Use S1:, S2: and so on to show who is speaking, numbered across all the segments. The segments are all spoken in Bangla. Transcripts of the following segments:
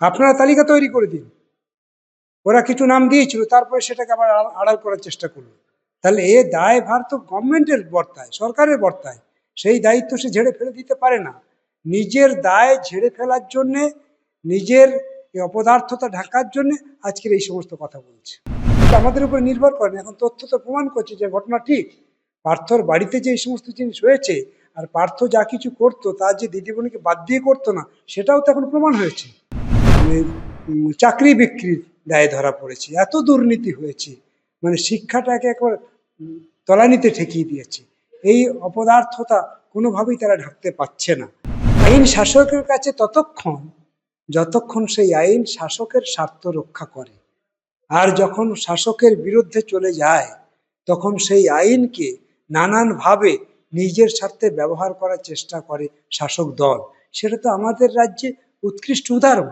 S1: আপনারা তালিকা তৈরি করে দিন। ওরা কিছু নাম দিয়েছিল, তারপরে সেটাকে আবার আড়াল- করার চেষ্টা করল। তাহলে এ দায় ভার তো গভর্নমেন্টের বর্তায়, সরকারের বর্তায়। সেই দায়িত্ব সে ঝেড়ে ফেলে দিতে পারে না। নিজের দায় ঝেড়ে ফেলার জন্যে, নিজের অপদার্থতা ঢাকার জন্য আজকের এই সমস্ত কথা বলছে। আমাদের উপর নির্ভর করে। এখন তথ্য তো প্রমাণ করছে যে ঘটনা ঠিক। পার্থর বাড়িতে যে এই সমস্ত জিনিস হয়েছে, আর পার্থ যা কিছু করতো তার যে দিদিমণিকে বাদ দিয়ে করতো না, সেটাও তো এখন প্রমাণ হয়েছে। মানে, চাকরি বিক্রির দায়ে ধরা পড়েছে এত দুর্নীতি হয়েছে মানে শিক্ষাটাকে একবার তলানিতে ঠেকিয়ে দিয়েছে এই অপদার্থতা কোনোভাবেই তারা ঢাকতে পারছে না। আইন শাসকের কাছে ততক্ষণ যতক্ষণ সেই আইন শাসকের স্বার্থ রক্ষা করে আর যখন শাসকের বিরুদ্ধে চলে যায় তখন সেই আইনকে নানানভাবে নিজের স্বার্থে ব্যবহার করার চেষ্টা করে শাসক দল। সেটা তো আমাদের রাজ্যে উৎকৃষ্ট উদাহরণ।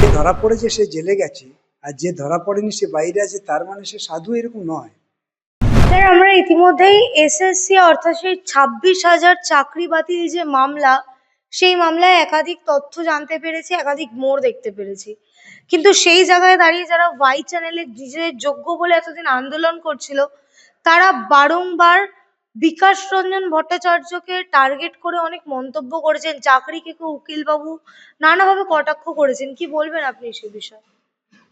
S1: যে ধরা পড়েছে সে জেলে গেছে আর যে ধরা পড়েনি সে বাইরে আছে, তার মানে সে সাধু এরকম নয়।
S2: স্যার, আমরা ইতিমধ্যেই এসএসসি অর্থাৎ সেই ছাব্বিশ হাজার চাকরি বাতিল যে মামলা, সেই মামলায় একাধিক তথ্য জানতে পেরেছি, একাধিক মোড় দেখতে পেরেছি। কিন্তু সেই জায়গায় দাঁড়িয়ে যারা ওয়াই চ্যানেলে নিজেদের যোগ্য বলে এতদিন আন্দোলন করছিল, তারা বারংবার বিকাশ রঞ্জন ভট্টাচার্যকে টার্গেট করে অনেক মন্তব্য করেছেন চাকরি কেকু উকিল বাবু নানাভাবে কটাক্ষ করেছেন, কি বলবেন আপনি সে বিষয়ে?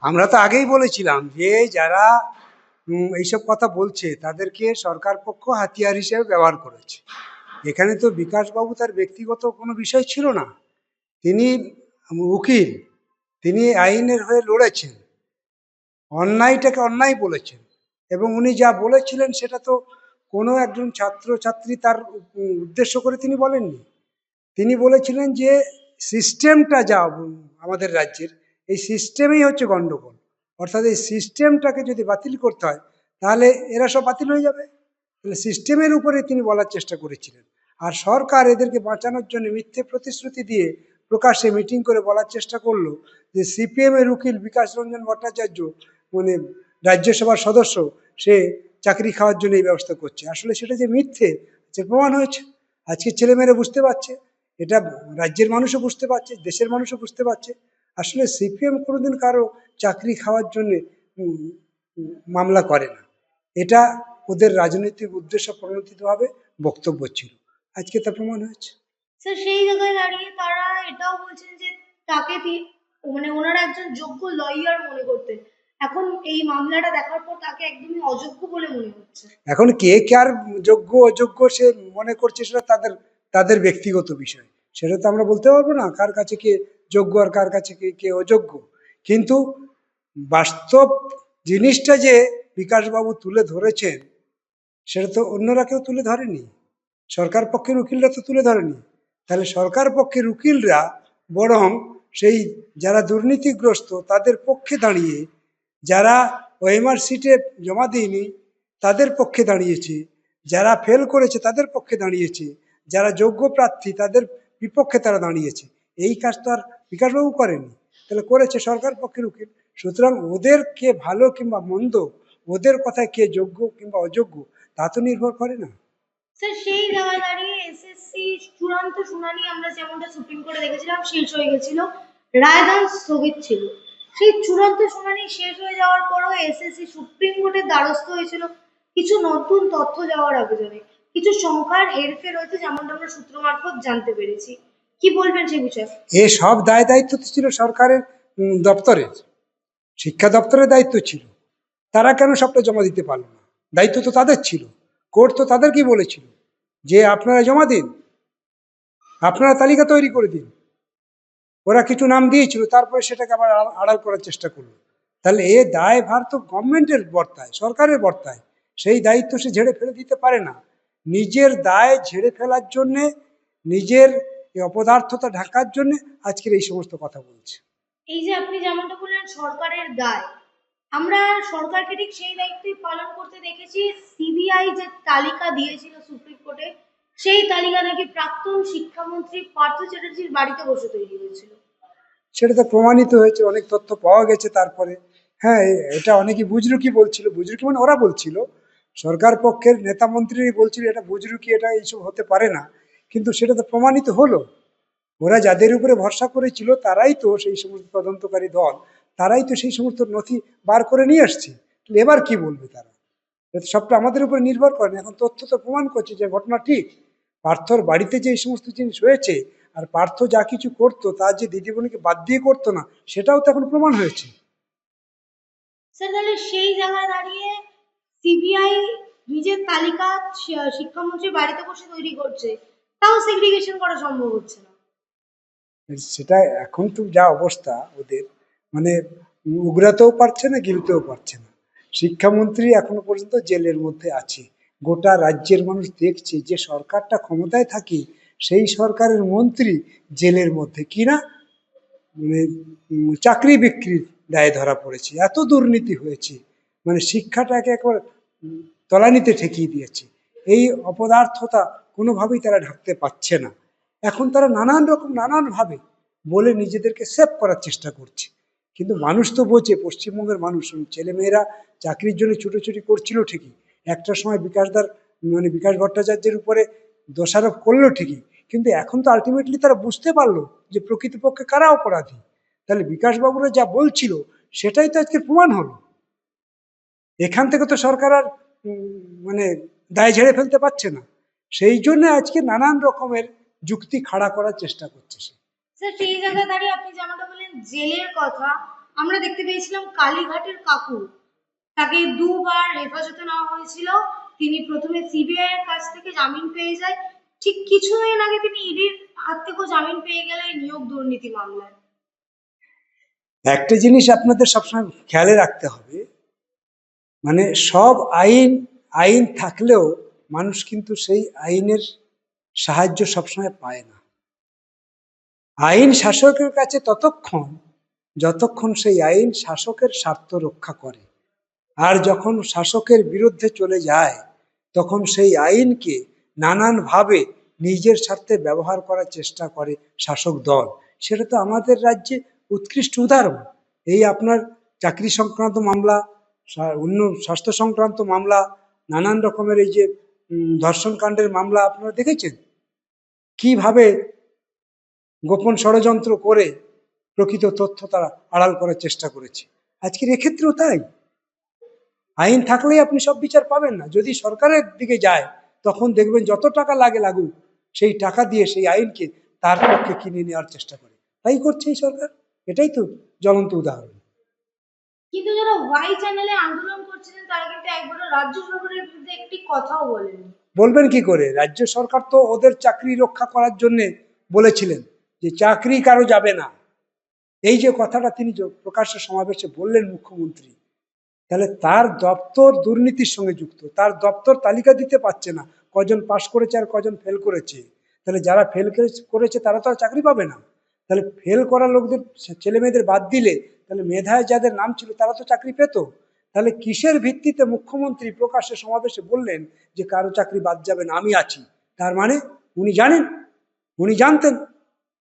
S1: আমরা তো আগেই বলেছিলাম যে যারা এইসব কথা বলছে তাদেরকে সরকার পক্ষ হাতিয়ার হিসেবে ব্যবহার করেছে। এখানে তো বিকাশবাবু তার ব্যক্তিগত কোনো বিষয় ছিল না। তিনি উকিল, তিনি আইনের হয়ে লড়েছেন। অন্যায়টাকে অন্যায় বলেছেন এবং উনি যা বলেছিলেন সেটা তো কোনো একজন ছাত্র ছাত্রী তার উদ্দেশ্য করে তিনি বলেননি। তিনি বলেছিলেন যে সিস্টেমটা যা আমাদের রাজ্যের, এই সিস্টেমেই হচ্ছে গণ্ডগোল। অর্থাৎ এই সিস্টেমটাকে যদি বাতিল করতে হয়, তাহলে এরা সব বাতিল হয়ে যাবে। তাহলে সিস্টেমের উপরে তিনি বলার চেষ্টা করেছিলেন। আর সরকার এদেরকে বাঁচানোর জন্য মিথ্যে প্রতিশ্রুতি দিয়ে প্রকাশ্যে মিটিং করে বলার চেষ্টা করল যে সিপিএমের উকিল বিকাশ রঞ্জন ভট্টাচার্য মানে রাজ্যসভার সদস্য, সে চাকরি খাওয়ার জন্য এই ব্যবস্থা করছে। আসলে সেটা যে মিথ্যে, সে প্রমাণ হয়েছে। আজকে ছেলেমেয়েরা বুঝতে পারছে। এটা রাজ্যের মানুষও বুঝতে পারছে, দেশের মানুষও বুঝতে পারছে। আসলে সিপিএম কোনোদিন কারও চাকরি খাওয়ার জন্য মামলা করে না। এটা ওদের রাজনৈতিক উদ্দেশ্য প্রণোদিতভাবে বক্তব্য ছিল। আজকে তা প্রমাণ হয়েছে।
S2: সেই জায়গায় দাঁড়িয়ে তারা এটাও বলছেন যে তাকে মানে ওনারা একজন যোগ্য লয়ার মনে করতেন। এখন এই মামলাটা দেখার পর তাকে একদমই অযোগ্য বলে মনে হচ্ছে।
S1: এখন কে কার যোগ্য, অযোগ্য সে মনে করছে সেটা তাদের তাদের ব্যক্তিগত বিষয়। সেটা তো আমরা বলতে পারব না, কার কাছে কে যোগ্য আর কার কাছে কে কে অযোগ্য। কিন্তু বাস্তব জিনিসটা যে বিকাশবাবু তুলে ধরেছেন, সেটা তো অন্যরা কেউ তুলে ধরেনি। সরকার পক্ষের উকিলরা তো তুলে ধরেনি। তাহলে সরকার পক্ষের উকিলরা বরং সেই যারা দুর্নীতিগ্রস্ত, তাদের পক্ষে দাঁড়িয়ে যারা ওএমআর সিটে জমা দিইনি, তাদের পক্ষে দাঁড়িয়েছে। যারা ফেল করেছে, তাদের পক্ষে দাঁড়িয়েছে। যারা যোগ্য প্রার্থী, তাদের বিপক্ষে তারা দাঁড়িয়েছে। এই কাজ তো আর বিকাশবাবু করেনি তাহলে করেছে সরকার পক্ষের উকিল। সুতরাং ওদের কে ভালো কিংবা মন্দ, ওদের কথায় কে যোগ্য কিংবা অযোগ্য, তা তো নির্ভর করে না।
S2: সেই দাঁড়িয়ে এসএসসি চূড়ান্ত শুনানি আমরা যেমনটা সুপ্রিম কোর্টে দেখেছিলাম, শেষ হয়ে গেছিল। রায়দান স্থগিত ছিল। সেই চূড়ান্ত শুনানি শেষ হয়ে যাওয়ার পরও এসএসসি সুপ্রিম কোর্টের দ্বারস্থ হয়েছিল কিছু নতুন তথ্য যাওয়ার আবেদনে কিছু সংখ্যার হেরফের হয়েছে যেমনটা আমরা সূত্র মারফত জানতে পেরেছি। কি বলবেন সেই বিষয়ে?
S1: এ সব দায় দায়িত্ব তো ছিল সরকারের দপ্তরের। শিক্ষা দপ্তরের দায়িত্ব ছিল। তারা কেন সবটা জমা দিতে পারল না? দায়িত্ব তো তাদের ছিল। কোর্ট তো তাদেরকেই বলেছিল যে আপনারা জমা দিন। আপনারা তালিকা তৈরি করে দিন। ওরা কিছু নাম দিয়েছিল, তারপরে সেটাকে আবার আড়াল- করার চেষ্টা করল। তাহলে এ দায় ভার তো গভর্নমেন্টের বর্তায়, সরকারের বর্তায়। সেই দায়িত্ব সে ঝেড়ে ফেলে দিতে পারে না। নিজের দায় ঝেড়ে ফেলার জন্যে, নিজের অপদার্থতা ঢাকার জন্যে আজকের এই সমস্ত কথা বলছে।
S2: এই যে আপনি যেমনটা বললেন, সরকারের দায়। আমরা সরকারকে ঠিক সেই দায়িত্বই পালন করতে দেখেছি। সিবিআই যে তালিকা দিয়েছিল সুপ্রিম কোর্টে সেই তালিকা নাকি প্রাক্তন শিক্ষামন্ত্রী পার্থ চ্যাটার্জির বাড়িতে বসে তৈরি হয়েছিল।
S1: সেটা তো প্রমাণিত হয়েছে, অনেক তথ্য পাওয়া গেছে তারপরে। হ্যাঁ এটা অনেকে বুজরুকি বলছিল, বুজরুকি মানে ওরা বলছিল। সরকার পক্ষের নেতা মন্ত্রী বলছিল, এটা বুজরুকি, এটা এইসব হতে পারে না। কিন্তু সেটা তো প্রমাণিত হলো। ওরা যাদের উপরে ভরসা করেছিল, তারাই তো সেই সমস্ত তদন্তকারী দল, তারাই তো সেই সমস্ত নথি বার করে নিয়ে আসছে। এবার কি বলবে তারা? সবটা আমাদের উপরে নির্ভর করে। এখন তথ্য তো প্রমাণ করছে যে ঘটনা ঠিক। পার্থর বাড়িতে যে এই সমস্ত জিনিস হয়েছে আর পার্থ যা কিছু করতো তার যে দিদিমণিকে বাদ দিয়ে করতো না সেটাও তো এখন প্রমাণ হয়েছে।
S2: স্যার তাহলে সেই জায়গায় দাঁড়িয়ে সিবিআই নিজের তালিকা শিক্ষামন্ত্রী বাড়িতে বসে তৈরি করছে তাও সেগ্রিগেশন করা সম্ভব হচ্ছে না।
S1: সেটা এখন তো যা অবস্থা ওদের মানে উগরাতেও পারছে না গিলতেও পারছে না। শিক্ষামন্ত্রী এখনও পর্যন্ত জেলের মধ্যে আছে। গোটা রাজ্যের মানুষ দেখছে যে সরকারটা ক্ষমতায় থাকে, সেই সরকারের মন্ত্রী জেলের মধ্যে কি না মানে চাকরি বিক্রির দায়ে ধরা পড়েছে। এত দুর্নীতি হয়েছে। মানে শিক্ষাটাকে একবার তলানিতে ঠেকিয়ে দিয়েছে। এই অপদার্থতা কোনোভাবেই তারা ঢাকতে পারছে না। এখন তারা নানান রকম, নানানভাবে বলে নিজেদেরকে সেভ করার চেষ্টা করছে। কিন্তু মানুষ তো বোঝে, পশ্চিমবঙ্গের মানুষ, ছেলেমেয়েরা চাকরির জন্য ছুটোছুটি করছিল ঠিকই। একটা সময় বিকাশদার মানে বিকাশ ভট্টাচার্যের উপরে দোষারোপ করল ঠিকই, কিন্তু এখন তো আলটিমেটলি তারা বুঝতে পারল যে প্রকৃতপক্ষে কারা অপরাধী। তাহলে বিকাশবাবুরা যা বলছিল, সেটাই তো আজকে প্রমাণ হলো। এখান থেকে তো সরকার আর মানে দায় ঝেড়ে ফেলতে পারছে না। সেই জন্য আজকে নানান রকমের যুক্তি খাড়া করার চেষ্টা করছে সে।
S2: সেই জায়গায় দাঁড়িয়ে আপনি যেমনটা বললেন জেলের কথা, আমরা দেখতে পেয়েছিলাম কালীঘাটের কাকু তাকে দুবার হেফাজতে নেওয়া হয়েছিল। তিনি প্রথমে সিবিআই এর কাছ থেকে জামিন পেয়ে যায়। ঠিক কিছুদিন আগে তিনি ইডির হাত থেকেও জামিন পেয়ে গেল এই নিয়োগ দুর্নীতি মামলায়।
S1: একটা জিনিস আপনাদের সবসময় খেয়ালে রাখতে হবে মানে সব আইন আইন থাকলেও মানুষ কিন্তু সেই আইনের সাহায্য সবসময় পায় না। আইন শাসকের কাছে ততক্ষণ, যতক্ষণ সেই আইন শাসকের স্বার্থ রক্ষা করে। আর যখন শাসকের বিরুদ্ধে চলে যায় তখন সেই আইনকে নানানভাবে নিজের স্বার্থে ব্যবহার করার চেষ্টা করে শাসক দল। সেটা তো আমাদের রাজ্যে উৎকৃষ্ট উদাহরণ। এই আপনার চাকরি সংক্রান্ত মামলা অন্য স্বাস্থ্য সংক্রান্ত মামলা নানান রকমের এই যে উম, ধর্ষণ কাণ্ডের মামলা আপনারা দেখেছেন? কীভাবে গোপন ষড়যন্ত্র করে প্রকৃত তথ্য তারা আড়াল করার চেষ্টা করেছে? আজকের এক্ষেত্রেও তাই। আইন থাকলেই আপনি সব বিচার পাবেন না। যদি সরকারের দিকে যায় তখন দেখবেন যত টাকা লাগে লাগুক সেই টাকা দিয়ে সেই আইনকে তার পক্ষে কিনে নেওয়ার চেষ্টা করে। তাই করছে এই সরকার। এটাই তো জ্বলন্ত উদাহরণ।
S2: কিন্তু যারা ওয়াই চ্যানেলে আন্দোলন করছিলেন তারা কিন্তু একবারও রাজ্য সরকারের বিরুদ্ধে একটি কথাও বলেনি
S1: বলবেন কি করে? রাজ্য সরকার তো ওদের চাকরি রক্ষা করার জন্য বলেছিলেন যে চাকরি কারও যাবে না। এই যে কথাটা তিনি প্রকাশ্য সমাবেশে বললেন মুখ্যমন্ত্রী তাহলে তার দপ্তর দুর্নীতির সঙ্গে যুক্ত, তার দপ্তর তালিকা দিতে পারছে না, কজন পাশ করেছে আর কজন ফেল করেছে। তাহলে যারা ফেল করেছে তারা তো আর চাকরি পাবে না। তাহলে ফেল করা লোকদের, ছেলে মেয়েদের বাদ দিলে, তাহলে মেধায় যাদের নাম ছিল তারা তো চাকরি পেত। তাহলে কিসের ভিত্তিতে মুখ্যমন্ত্রী প্রকাশ্যে সমাবেশে বললেন যে কারও চাকরি বাদ যাবে না, আমি আছি। তার মানে উনি জানেন, উনি জানতেন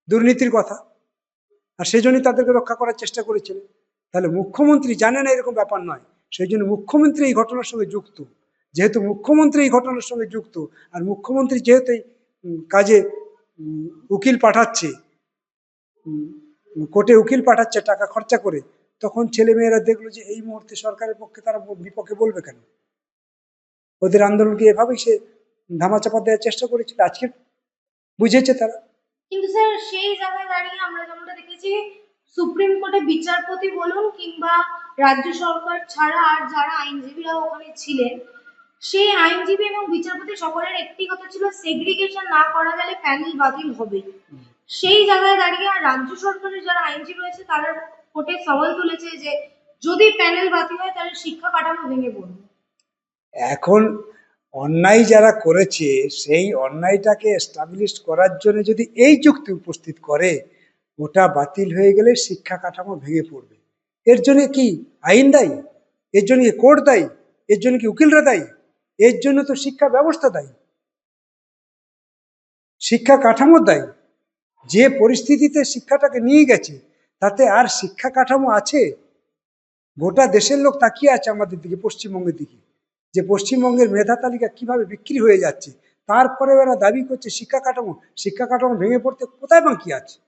S1: দুর্নীতির কথা, আর সেজন্যই তাদেরকে রক্ষা করার চেষ্টা করেছিলেন। তাহলে মুখ্যমন্ত্রী জানে না এরকম ব্যাপার নয়। সেই জন্য মুখ্যমন্ত্রী এই ঘটনার সঙ্গে যুক্ত। যেহেতু মুখ্যমন্ত্রী এই ঘটনার সঙ্গে যুক্ত, আর মুখ্যমন্ত্রী যেহেতু এই কাজে উকিল পাঠাচ্ছে কোর্টে উকিল পাঠাচ্ছে টাকা খরচা করে, তখন ছেলেমেয়েরা দেখল যে এই মুহূর্তে সরকারের পক্ষে তারা বিপক্ষে বলবে কেন? ওদের আন্দোলনকে এভাবেই সে ধামাচাপা দেওয়ার চেষ্টা করেছিল? আজকে বুঝেছে তারা।
S2: কিন্তু স্যার, সেই জায়গায় দাঁড়িয়ে আমরা যেমনটা দেখেছি সুপ্রিম কোর্টে বিচারপতি বলুন কিংবা রাজ্য সরকার ছাড়া আর যারা আইনজীবীরা ওখানে ছিলেন, সেই আইনজীবী এবং বিচারপতি সকলের একটি কথা ছিল সেগ্রিগেশন না করা গেলে প্যানেল বাতিল হবে। সেই জায়গায় দাঁড়িয়ে আর রাজ্য সরকারের যারা আইনজীবী রয়েছে, তারা কোর্টে সওয়াল তুলেছে যে, যদি প্যানেল বাতিল হয়, তাহলে শিক্ষা কাঠামো ভেঙে পড়বে।
S1: এখন অন্যায় যারা করেছে, সেই অন্যায়টাকে এস্টাবলিশ করার জন্য যদি এই যুক্তি উপস্থিত করে ওটা বাতিল হয়ে গেলে শিক্ষা কাঠামো ভেঙে পড়বে। এর জন্য কি আইন দায়ী? এর জন্য কি কোর্ট দায়ী? এর জন্য কি উকিলরা দায়ী? এর জন্য তো শিক্ষা ব্যবস্থা দায়ী। শিক্ষা কাঠামো দায়ী। যে পরিস্থিতিতে শিক্ষাটাকে নিয়ে গেছে, তাতে আর শিক্ষা কাঠামো আছে? গোটা দেশের লোক তাকিয়ে আছে আমাদের দিকে, পশ্চিমবঙ্গের দিকে। যে পশ্চিমবঙ্গের মেধা তালিকা কীভাবে বিক্রি হয়ে যাচ্ছে, তারপরে ওরা দাবি করছে শিক্ষা কাঠামো শিক্ষা কাঠামো ভেঙে পড়তে কোথায় বাকি আছে?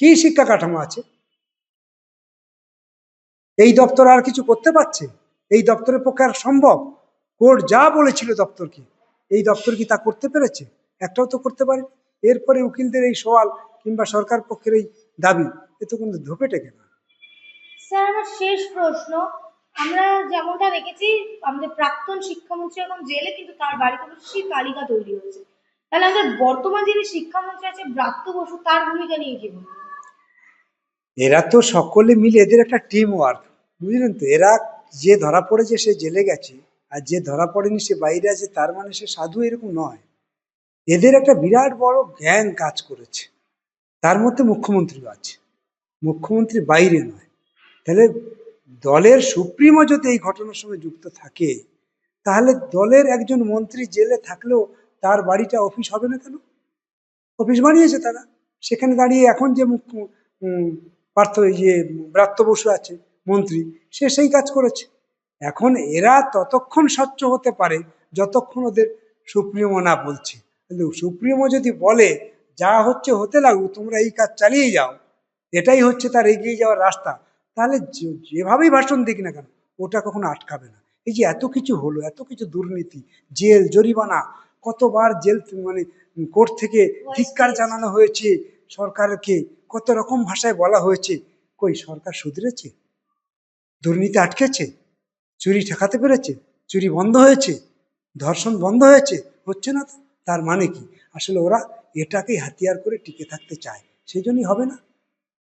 S1: কি শিক্ষা কাঠামো আছে? এই দপ্তর আর কিছু করতে পারছে? এই দপ্তরের পক্ষে আর সম্ভব? কোর্ট যা বলেছিল দপ্তরকে, এই দপ্তর কি তা করতে পেরেছে? একটাও তো করতে পারে। এরপরে উকিলদের এই সওয়াল কিংবা সরকার পক্ষের এই দাবি, এ তো কিন্তু ধোপে টেকে না।
S2: স্যার, আমার শেষ প্রশ্ন। আমরা যেমনটা দেখেছি, আমাদের প্রাক্তন শিক্ষামন্ত্রী এখন জেলে, কিন্তু তার বাড়িতে সেই তালিকা তৈরি হয়েছে। তাহলে আমাদের বর্তমান যিনি শিক্ষামন্ত্রী আছে, ব্রাত্য বসু, তার ভূমিকা নিয়ে কি বলবেন?
S1: এরা তো সকলে মিলে এদের একটা টিম ওয়ার্ক বুঝলেন তো? এরা যে ধরা পড়েছে সে জেলে গেছে, আর যে ধরা পড়েনি সে বাইরে আছে, তার মানে সে সাধু এরকম নয়। এদের একটা বিরাট বড় জ্ঞান কাজ করেছে। তার মধ্যে মুখ্যমন্ত্রীও আছে। মুখ্যমন্ত্রী বাইরে নয়। তাহলে দলের সুপ্রিমো যদি এই ঘটনার সঙ্গে যুক্ত থাকে, তাহলে দলের একজন মন্ত্রী জেলে থাকলেও তার বাড়িটা অফিস হবে না কেন? অফিস বানিয়েছে তারা। সেখানে দাঁড়িয়ে এখন যে মুখ্য পার্থ যে ব্রাত্য বসু আছে মন্ত্রী সে সেই কাজ করেছে। এখন এরা ততক্ষণ স্বচ্ছ হতে পারে যতক্ষণ ওদের সুপ্রিমো না বলছে। কিন্তু সুপ্রিমো যদি বলে যা হচ্ছে হতে লাগুক তোমরা এই কাজ চালিয়ে যাও এটাই হচ্ছে তার এগিয়ে যাওয়ার রাস্তা তাহলে যেভাবেই ভাষণ দিক না কেন ওটা কখনো আটকাবে না। এই যে এত কিছু হলো এত কিছু দুর্নীতি জেল জরিমানা কতবার জেল মানে কোর্ট থেকে ধিক্কার জানানো হয়েছে সরকারকে কত রকম ভাষায় বলা হয়েছে? কই, সরকার শুধরেছে? দুর্নীতি আটকেছে? চুরি ঠেকাতে পেরেছে? চুরি বন্ধ হয়েছে? ধর্ষণ বন্ধ হয়েছে? হচ্ছে না তো? তার মানে কি? আসলে ওরা এটাকেই হাতিয়ার করে টিকে থাকতে চায়। সেই জন্যই হবে না?